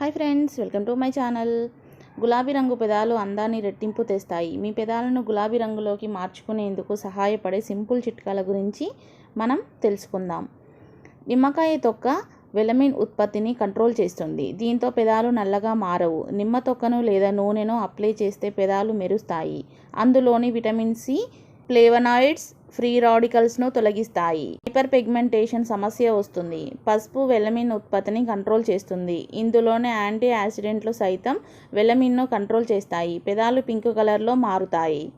Hi friends welcome to my channel. గులాబీ రంగు పెదాలు అందాన్ని రెట్టింపు తెస్తాయి. మీ పెదాలను గులాబీ రంగులోకి మార్చుకునేందుకు సహాయపడే సింపుల్ చిట్కాల గురించి మనం తెలుసుకుందాం. నిమ్మకాయ తొక్క వెలమిన్ ఉత్పత్తిని కంట్రోల్ చేస్తుంది. దీంతో పెదాలు నల్లగా మారవు. నిమ్మ తొక్కను లేదా నూనెను అప్లై చేస్తే పెదాలు మెరుస్తాయి. అందులోని విటమిన్ సి ఫ్లేవనాయిడ్స్ ఫ్రీ రాడికల్స్ను తొలగిస్తాయి. హైపర్ పిగ్మెంటేషన్ సమస్య వస్తుంది. పసుపు వెలమిన్ ఉత్పత్తిని కంట్రోల్ చేస్తుంది. ఇందులోనే యాంటీ యాక్సిడెంట్లు సైతం వెలమిన్ను కంట్రోల్ చేస్తాయి. పెదాలు పింక్ కలర్లో మారుతాయి.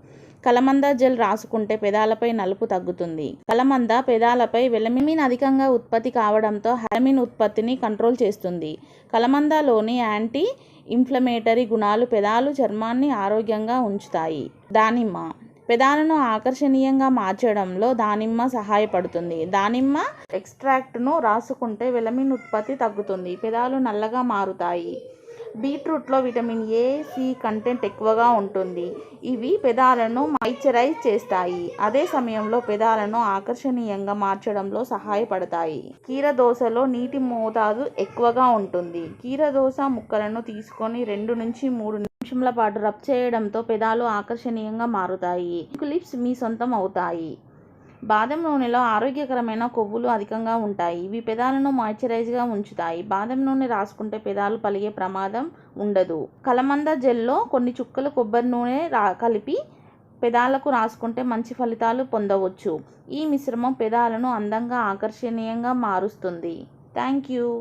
కలమంద జెల్ రాసుకుంటే పెదాలపై నలుపు తగ్గుతుంది. కలమంద పెదాలపై వెలమిన్ అధికంగా ఉత్పత్తి కావడంతో హెలమిన్ ఉత్పత్తిని కంట్రోల్ చేస్తుంది. కలమందలోని యాంటీ ఇన్ఫ్లమేటరీ గుణాలు పెదాలు చర్మాన్ని ఆరోగ్యంగా ఉంచుతాయి. దానిమ్మ పెదాలను ఆకర్షణీయంగా మార్చడంలో దానిమ్మ సహాయపడుతుంది. దానిమ్మ ఎక్స్ట్రాక్ట్ను రాసుకుంటే వెలమిన్ ఉత్పత్తి తగ్గుతుంది. పెదాలు నల్లగా మారుతాయి. బీట్రూట్లో విటమిన్ ఏ సి కంటెంట్ ఎక్కువగా ఉంటుంది. ఇవి పెదాలను మాయిశ్చరైజ్ చేస్తాయి. అదే సమయంలో పెదాలను ఆకర్షణీయంగా మార్చడంలో సహాయపడతాయి. కీరదోసలో నీటి మోతాదు ఎక్కువగా ఉంటుంది. కీరదోస ముక్కలను తీసుకొని రెండు నుంచి మూడు నిమిషంల పాటు రబ్ చేయడంతో పెదాలు ఆకర్షణీయంగా మారుతాయి. లిప్స్ మీ సొంతం అవుతాయి. బాదం నూనెలో ఆరోగ్యకరమైన కొవ్వులు అధికంగా ఉంటాయి. ఇవి పెదాలను మాయిశ్చరైజ్గా ఉంచుతాయి. బాదం నూనె రాసుకుంటే పెదాలు పలిగే ప్రమాదం ఉండదు. కలమంద జెల్లో కొన్ని చుక్కలు కొబ్బరి నూనె రా కలిపి పెదాలకు రాసుకుంటే మంచి ఫలితాలు పొందవచ్చు. ఈ మిశ్రమం పెదాలను అందంగా ఆకర్షణీయంగా మారుస్తుంది. Thank you.